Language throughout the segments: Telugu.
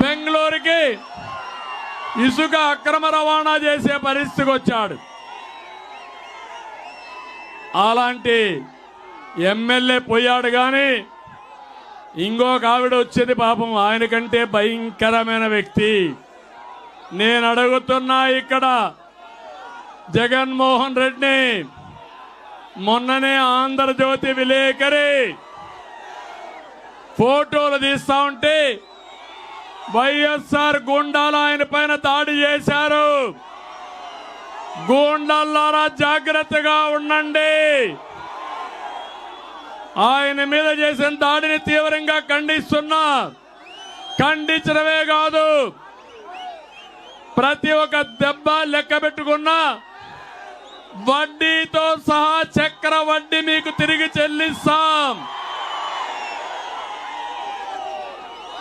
బెంగళూరుకి ఇసుక అక్రమ రవాణా చేసే పరిస్థితికి వచ్చాడు. అలాంటి ఎమ్మెల్యే పోయాడు కానీ ఇంకొక ఆవిడ వచ్చేది పాపం ఆయన కంటే భయంకరమైన వ్యక్తి. నేను అడుగుతున్నా ఇక్కడ జగన్మోహన్ రెడ్డిని మొన్ననే ఆంధ్రజ్యోతి విలేకరి ఫోటోలు తీస్తా ఉంటే వైఎస్ఆర్ గుండాలు ఆయన పైన దాడి చేశారు. గూండాలారా జాగ్రత్తగా ఉండండి. ఆయన మీద చేసిన దాడిని తీవ్రంగా ఖండిస్తున్నా. ఖండించడమే కాదు ప్రతి ఒక్క దెబ్బ లెక్క పెట్టుకున్నా వడ్డీతో సహా చక్ర వడ్డీ మీకు తిరిగి చెల్లిస్తాం.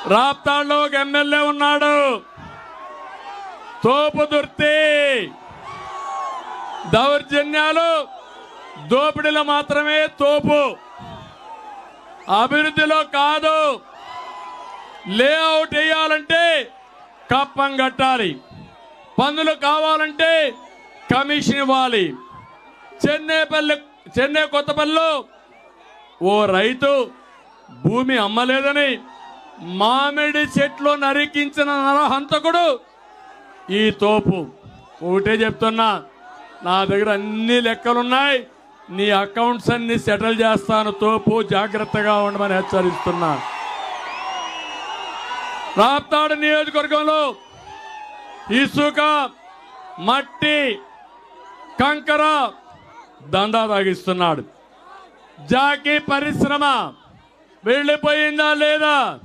రాప్తాడులో ఒక ఎమ్మెల్యే ఉన్నాడు. తోపు దుర్తి. దౌర్జన్యాలు. దోపిడీలో మాత్రమే తోపు. అభివృద్ధిలో కాదు. లేఅవుట్ వేయాలంటే కప్పం కట్టాలి. పన్నులు కావాలంటే కమిషన్ ఇవ్వాలి. చెన్నైపల్లి చెన్నై కొత్తపల్లిలో ఓ రైతు భూమి అమ్మలేదని మామిడి చెట్లు నరికించిన నరహంతకుడు ఈ తోపు. ఒకటే చెప్తున్నా నా దగ్గర అన్ని లెక్కలున్నాయి. నీ అకౌంట్స్ అన్ని సెటిల్ చేస్తాను తోపు. జాగ్రత్తగా ఉండమని హెచ్చరిస్తున్నా. రాప్తాడు నియోజకవర్గంలో ఇసుక మట్టి కంకర దందా తాగిస్తున్నాడు. జాకీ పరిశ్రమ వెళ్ళిపోయిందా లేదా?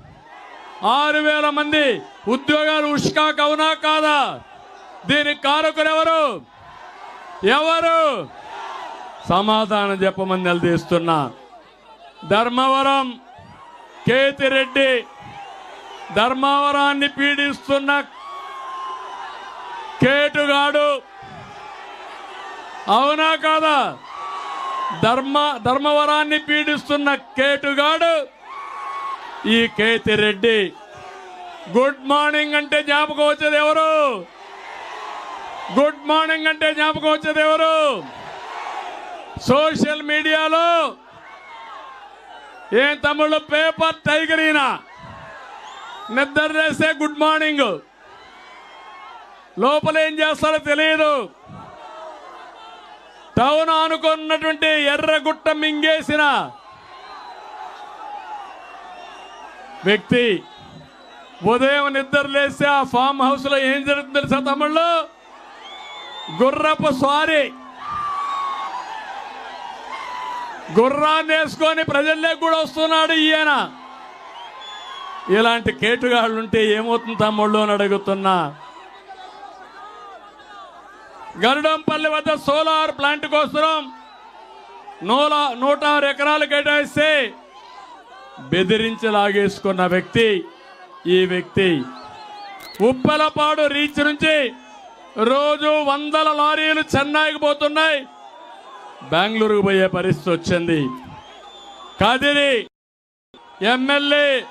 ఆరు వేల మంది ఉద్యోగాలు ఉష్కాక్ అవునా కాదా? దీనికి కారకులు ఎవరు? ఎవరు? సమాధానం చెప్పమని నిలదీస్తున్నా. ధర్మవరం కేతిరెడ్డి ధర్మవరాన్ని పీడిస్తున్న కేటుగాడు అవునా కాదా? ధర్మ ధర్మవరాన్ని పీడిస్తున్న కేటుగాడు ఈ కేతి రెడ్డి. గుడ్ మార్నింగ్ అంటే జ్ఞాపకం వచ్చేది ఎవరు? గుడ్ మార్నింగ్ అంటే జ్ఞాపకం వచ్చేది ఎవరు? సోషల్ మీడియాలో ఏం తమ్ముళ్ళు పేపర్ టైగర్ ఈయన? నిద్ర చేస్తే గుడ్ మార్నింగ్. లోపల ఏం చేస్తారో తెలియదు. టౌన్ అనుకున్నటువంటి ఎర్రగుట్ట మింగేసిన వ్యక్తి ఉదయం నిద్ర లేస్తే ఆ ఫామ్ హౌస్లో ఏం జరుగుతుంది తెలుసా తమ్ముళ్ళు? గుర్రపు స్వారీ. గుర్రాన్ని వేసుకొని ప్రజల్లోకి కూడా వస్తున్నాడు ఈయన. ఇలాంటి కేటుగాళ్ళు ఉంటే ఏమవుతుంది తమ్ముళ్ళు అని అడుగుతున్నా. గరుడంపల్లి వద్ద సోలార్ ప్లాంట్ కోసం నూల నూట ఆరు ఎకరాలు కేటాయిస్తే బెదిరించి లాగేసుకున్న వ్యక్తి ఈ వ్యక్తి. ఉప్పలపాడు రీచ్ నుంచి రోజు వందల లారీలు చెన్నైకి పోతున్నాయి. బెంగళూరుకు పోయే పరిస్థితి వచ్చింది. కదిరి ఎమ్మెల్యే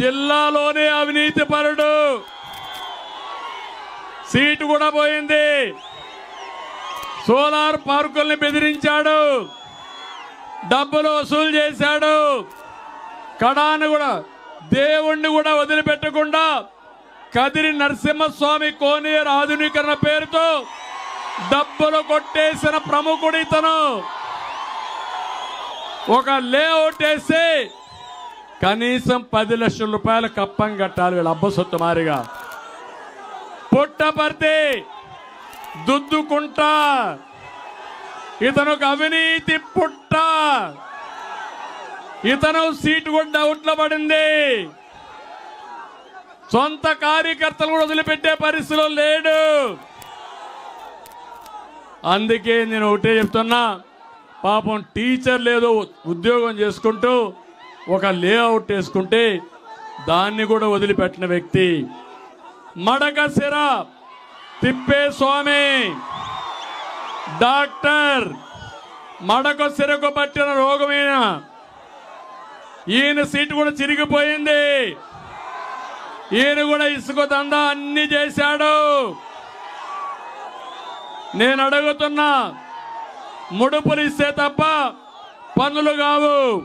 జిల్లాలోనే అవినీతి పరుడు. సీటు కూడా పోయింది. సోలార్ పార్కుల్ని బెదిరించాడు. డబ్బులు వసూలు చేశాడు. కడాను కూడా దేవుణ్ణి కూడా వదిలిపెట్టకుండా కదిరి నరసింహస్వామి కోనేరు ఆధునీకరణ పేరుతో డబ్బులు కొట్టేసిన ప్రముఖుడు ఇతను. ఒక లేఅవుట్ వేసి కనీసం పది లక్షల రూపాయల కప్పం కట్టాలి వీళ్ళ అబ్బసొత్తు మారిగా. పుట్టపర్తి దుద్దుకుంటా ఇతను ఒక అవినీతి పుట్ట. ఇతను సీటు కూడా డౌట్లో పడింది. సొంత కార్యకర్తలు కూడా వదిలిపెట్టే పరిస్థితిలో లేడు. అందుకే నేను ఒకటే చెప్తున్నా పాపం టీచర్ లేదో ఉద్యోగం చేసుకుంటూ ఒక లేఅవుట్ వేసుకుంటే దాన్ని కూడా వదిలిపెట్టిన వ్యక్తి. మడక సిర తిప్పే స్వామి. డాక్టర్ మడక సిరకు పట్టిన రోగమైన? ఈయన సీటు కూడా చిరిగిపోయింది. ఈయన కూడా ఇసుక దందా అన్ని చేశాడు. నేను అడుగుతున్నా ముడుపులు ఇస్తే తప్ప పనులు కావు.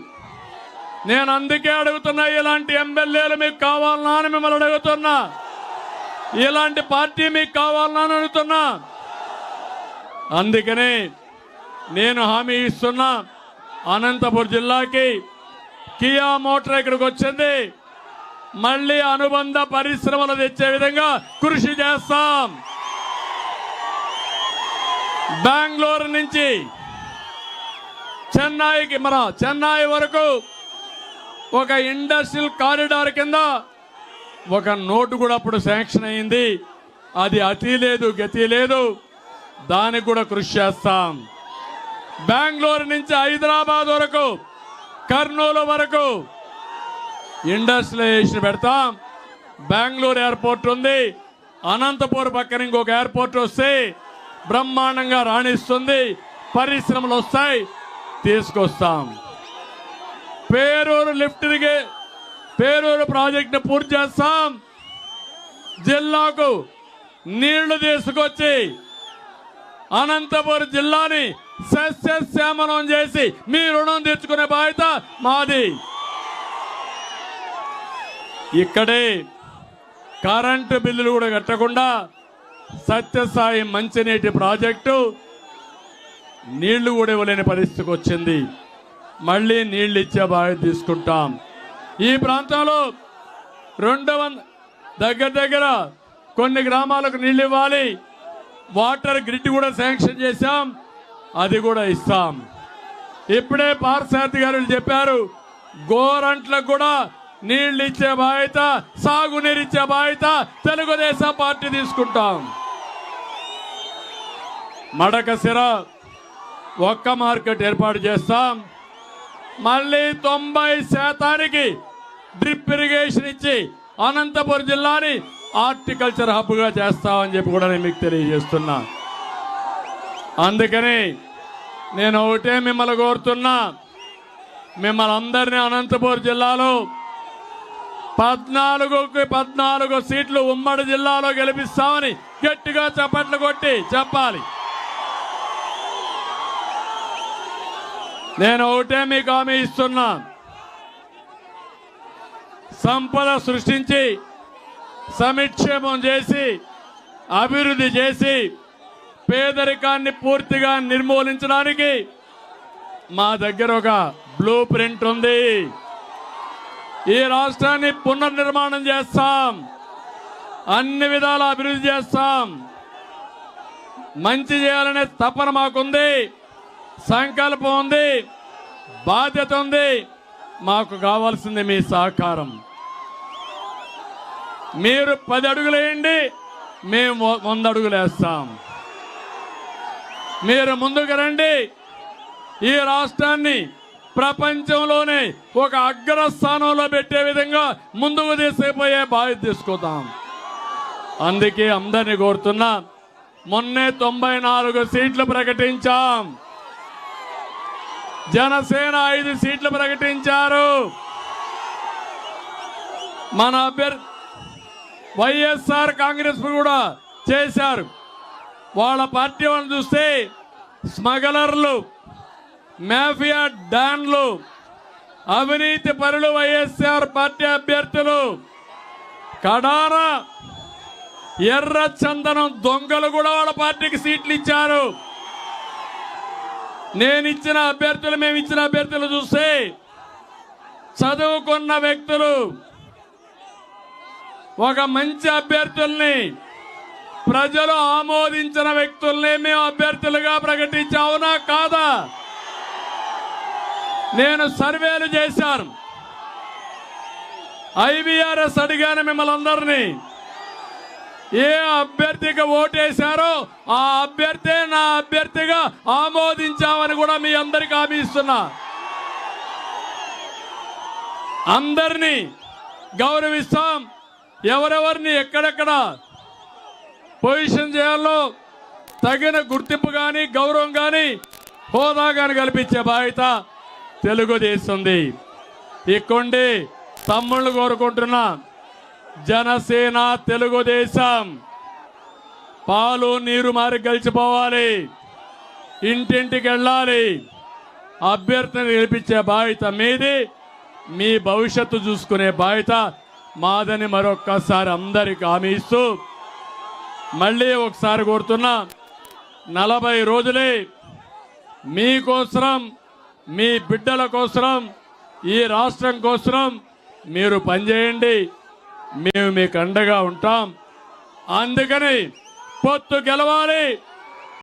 నేను అందుకే అడుగుతున్నా ఇలాంటి ఎమ్మెల్యేలు మీకు కావాలనా అని మిమ్మల్ని అడుగుతున్నా. ఇలాంటి పార్టీ మీకు కావాలనా అని అడుగుతున్నా. అందుకనే నేను హామీ ఇస్తున్నా అనంతపురం జిల్లాకి కియా మోటార్ ఇక్కడికి వచ్చింది. మళ్ళీ అనుబంధ పరిశ్రమలు తెచ్చే విధంగా కృషి చేస్తాం. బెంగళూరు నుంచి చెన్నైకి మన చెన్నై వరకు ఒక ఇండస్ట్రియల్ కారిడార్ కింద ఒక నోటు కూడా అప్పుడు శాంక్షన్ అయింది. అది అతి లేదు గతి లేదు. దానికి కూడా కృషి చేస్తాం. బెంగళూరు నుంచి హైదరాబాద్ వరకు కర్నూలు వరకు ఇండస్ట్రియలైజేషన్ పెడతాం. బెంగళూరు ఎయిర్పోర్ట్ ఉంది. అనంతపూర్ పక్కన ఇంకొక ఎయిర్పోర్ట్ వస్తే బ్రహ్మాండంగా రాణిస్తుంది. పరిశ్రమలు వస్తాయి. తీసుకొస్తాం. పేరూరు లిఫ్ట్ పేరూరు ప్రాజెక్టును పూర్తి చేస్తాం. జిల్లాకు నీళ్ళు తీసుకొచ్చి అనంతపురం జిల్లాని సస్యశ్యామలం చేసి మీ రుణం తెచ్చుకునే బాధ్యత మాది. ఇక్కడే కరెంటు బిల్లులు కూడా కట్టకుండా సత్యసాయి మంచినీటి ప్రాజెక్టు నీళ్ళు కూడా ఇవ్వలేని పరిస్థితికి వచ్చింది. మళ్ళీ నీళ్ళు ఇచ్చే బాధ్యత తీసుకుంటాం. ఈ ప్రాంతంలో రెండు వంద దగ్గర దగ్గర కొన్ని గ్రామాలకు నీళ్ళు ఇవ్వాలి. వాటర్ గ్రిడ్ కూడా శాంక్షన్ చేశాం. అది కూడా ఇస్తాం. ఇప్పుడే పార్సారథి గారు చెప్పారు గోరంట్లకు కూడా నీళ్ళు ఇచ్చే బాధ్యత సాగునీరు ఇచ్చే బాధ్యత తెలుగుదేశం పార్టీ తీసుకుంటాం. మడకసిర ఒక్క మార్కెట్ ఏర్పాటు చేస్తాం. మళ్ళీ తొంభై శాతానికి డ్రిప్ ఇరిగేషన్ ఇచ్చి అనంతపురం జిల్లాని హార్టికల్చర్ హబ్గా చేస్తామని చెప్పి కూడా నేను మీకు తెలియజేస్తున్నా. అందుకని నేను ఒకటే మిమ్మల్ని కోరుతున్నా. మిమ్మల్ని అందరినీ అనంతపురం జిల్లాలో పద్నాలుగుకి పద్నాలుగు సీట్లు ఉమ్మడి జిల్లాలో గెలిపిస్తామని గట్టిగా చప్పట్లు కొట్టి చెప్పాలి. నేను ఒకటే మీకు హామీ ఇస్తున్నా. సంపద సృష్టించి సమిక్షేమం చేసి అభివృద్ధి చేసి పేదరికాన్ని పూర్తిగా నిర్మూలించడానికి మా దగ్గర ఒక బ్లూ ప్రింట్ ఉంది. ఈ రాష్ట్రాన్ని పునర్నిర్మాణం చేస్తాం. అన్ని విధాల అభివృద్ధి చేస్తాం. మంచి చేయాలనే తపన మాకుంది. సంకల్పం ఉంది. బాధ్యత ఉంది. మాకు కావాల్సింది మీ సహకారం. మీరు పది అడుగులు వేయండి. మేము వంద అడుగులు వేస్తాం. మీరు ముందుకు రండి. ఈ రాష్ట్రాన్ని ప్రపంచంలోనే ఒక అగ్రస్థానంలో పెట్టే విధంగా ముందుకు తీసుకుపోయే బాధ్యత తీసుకుందాం అందుకే అందరినీ కోరుతున్నా మొన్నే తొంభై నాలుగు సీట్లు ప్రకటించాం. జనసేన ఐదు సీట్లు ప్రకటించారు. మన అభ్యర్థి వైఎస్ఆర్ కాంగ్రెస్ కూడా చేశారు. వాళ్ళ పార్టీ వాళ్ళని చూస్తే స్మగలర్లు మాఫియా డాన్లు అవినీతి పరులు వైఎస్ఆర్ పార్టీ అభ్యర్థులు కడాన ఎర్ర చందనం దొంగలు కూడా వాళ్ళ పార్టీకి సీట్లు ఇచ్చారు. నేను ఇచ్చిన అభ్యర్థులు మేము ఇచ్చిన అభ్యర్థులు చూస్తే చదువుకున్న వ్యక్తులు ఒక మంచి అభ్యర్థుల్ని ప్రజలు ఆమోదించిన వ్యక్తుల్ని మేము అభ్యర్థులుగా ప్రకటించావునా కాదా? నేను సర్వేలు చేశాను. ఐవీఆర్ఎస్ అడిగాను మిమ్మల్ని అందరినీ. ఏ అభ్యర్థికి ఓటేశారో ఆ అభ్యర్థి నా అభ్యర్థిగా ఆమోదించామని కూడా మీ అందరికి హామీ ఇస్తున్నా. అందరినీ గౌరవిస్తాం. ఎవరెవరిని ఎక్కడెక్కడ పొజిషన్ చేయాలో తగిన గుర్తింపు కానీ గౌరవం కానీ హోదా కానీ కల్పించే బాధ్యత తెలుగుదేశంది. ఇక్కడి తమ్ముళ్ళు కోరుకుంటున్నా జనసేన తెలుగుదేశం. పాలు నీరు మారి గెలిచిపోవాలి. ఇంటింటికి వెళ్ళాలి. అభ్యర్థిని గెలిపించే బాధ్యత మీది. మీ భవిష్యత్తు చూసుకునే బాధ్యత మాదని మరొక్కసారి అందరికి హామీ ఇస్తూ మళ్ళీ ఒకసారి కోరుతున్నా నలభై రోజులే మీకోసరం మీ బిడ్డల కోసరం ఈ రాష్ట్రం కోసరం మీరు పనిచేయండి. మేము మీకు అండగా ఉంటాం. అందుకని పొత్తు గెలవాలి.